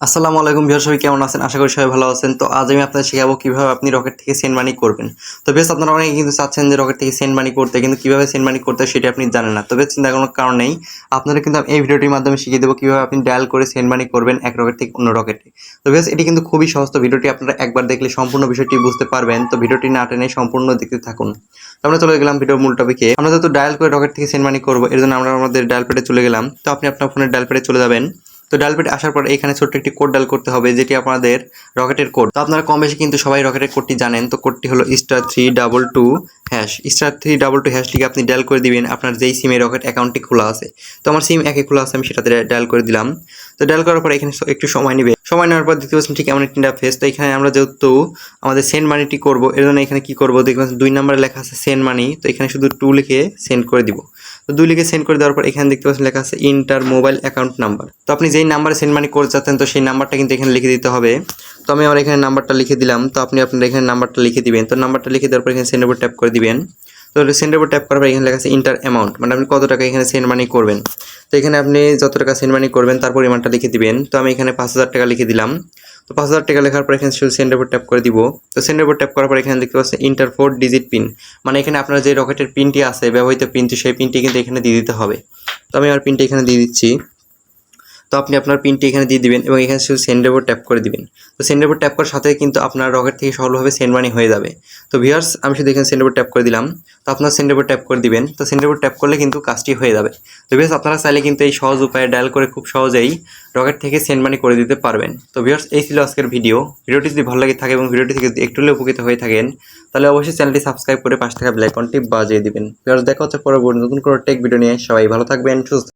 আসসালামু আলাইকুম বিহার সবাই কেমন আছেন? আশা করি সবাই ভালো আছেন। তো আজ আমি আপনাদের শেখাবো কীভাবে আপনি রকেট থেকে সেন্ড মানি করবেন। তো বেশ আপনারা অনেকে কিন্তু চাচ্ছেন যে রকেট থেকে সেন্ড মানি করতে, কিন্তু কীভাবে সেন্ড মানি করতে সেটা আপনি জানেন না। তবে চিন্তা কোনো কারণ নেই। আপনারা কিন্তু এই ভিডিওটির মাধ্যমে শিখিয়ে দেবো কীভাবে আপনি ডায়াল করে সেন্ড মানি করবেন এক রকেট থেকে অন্য রকেটে। তো বেশ এটি কিন্তু খুবই সহজ। তো ভিডিওটি আপনারা একবার দেখলে সম্পূর্ণ বিষয়টি বুঝতে পারবেন। তো ভিডিওটি না টেনে সম্পূর্ণ দেখতে থাকুন। তো আমরা চলে গেলাম ভিডিওর মূল টপিকে আমরা যেহেতু ডায়াল করে রকেট থেকে সেন্ড মানি করব, এর জন্য আমরা আমাদের ডায়াল পেটে চলে গেলাম। তো আপনি আপনার ফোনের ডায়াল পেটে চলে যাবেন। তো ডায়াল আসার পর এখানে ছোট্ট একটি কোড ডাল করতে হবে, যেটি আপনাদের রকেটের কোড তো আপনারা কম বেশি কিন্তু সবাই রকেটের কোডটি জানেন। তো কোডটি হলো star three double two hash star three double two হ্যাশটিকে আপনি ডায়াল করে দিবেন, আপনার যেই সিমে রকেট অ্যাকাউন্টটি খোলা আছে। তো আমার সিম একে খোলা আছে, আমি সেটাতে ডায়াল করে দিলাম। তো ডায়াল করার পর এখানে একটু সময় নেবে। সময় নেওয়ার পর দেখতে পাচ্ছেন ঠিক এমন একটি ফেস তো এখানে আমরা যেহেতু আমাদের সেন্ড মানিটি করব, এর জন্য এখানে কি করব? দেখতে পাচ্ছেন দুই নম্বরে লেখা আছে সেন্ড মানি তো এখানে শুধু টু লিখে সেন্ড করে দিব। তো দুই লিখে সেন্ড করে দেওয়ার পর এখানে দেখতে পাচ্ছেন লেখা আছে ইন্টার মোবাইল অ্যাকাউন্ট নাম্বার তো আপনি যেই নাম্বারে সেন্ড মানি করতে চাচ্ছেন, তো সেই নাম্বারটা কিন্তু এখানে লিখে দিতে হবে। তো আমি আমার এখানে নাম্বারটা লিখে দিলাম। তো আপনি আপনার এখানে নাম্বারটা লিখে দিবেন। তো নাম্বারটা লিখে দেওয়ার পর এখানে সেন্ড ট্যাপ করে দিবেন। তো সেন্ডের উপর ট্যাপ করার পর এখানে লেখা আছে ইন্টার অ্যামাউন্ট মানে আপনি কত টাকা এখানে সেন্ড মানি করবেন। তো এখানে আপনি যত টাকা সেন্ড মানি করবেন, তার পরিমাণটা লিখে দিবেন। তো আমি এখানে পাঁচ হাজার টাকা লিখে দিলাম। তো পাঁচ হাজার টাকা লেখার পর এখানে শুধু সেন্ডের উপর ট্যাপ করে দিব। তো সেন্ডের উপর ট্যাপ করার পর এখানে দেখতে পাচ্ছেন ইন্টার ফোর ডিজিট পিন মানে এখানে আপনার যে রকেটের পিনটি আছে, ব্যবহৃত পিনটি সেই পিনটি কিন্তু এখানে দিয়ে দিতে হবে। তো আমি আমার পিনটি এখানে দিয়ে দিচ্ছি। তো আপনি আপনার পিনটি এখানে দিয়ে দিবেন এবং এখানে শুধু সেন্ডের উপর ট্যাপ করে দিবেন। তো সেন্ডের উপর ট্যাপ করার সাথে কিন্তু আপনার রকেট থেকে সফলভাবে সেন্ড মানি হয়ে যাবে। তো ভিউয়ার্স আমি শুধু এখানে সেন্ডের উপর ট্যাপ করে দিলাম। তো আপনার সেন্ডের উপর ট্যাপ করে দিবেন। তো সেন্ডের উপর ট্যাপ করলে কিন্তু কাজটি হয়ে যাবে। তো ভিউয়ার্স আপনারা চাইলে কিন্তু এই সহজ উপায়ে ডায়াল করে খুব সহজেই রকেট থেকে সেন্ড মানি করে দিতে পারবেন। তো ভিউয়ার্স এই ছিল আজকের ভিডিও ভিডিওটি যদি ভালো লাগে থাকে এবং ভিডিওটি থেকে যদি একটু উপকৃত হয়ে থাকেন, তাহলে অবশ্যই চ্যানেলটি সাবস্ক্রাইব করে পাশে থাকা বেল আইকনটি বাজিয়ে দিবেন। ভিউয়ার্স দেখা হচ্ছে পরবর্তী নতুন কোনো টেক ভিডিও নিয়ে। সবাই ভালো থাকবেন, সুস্থ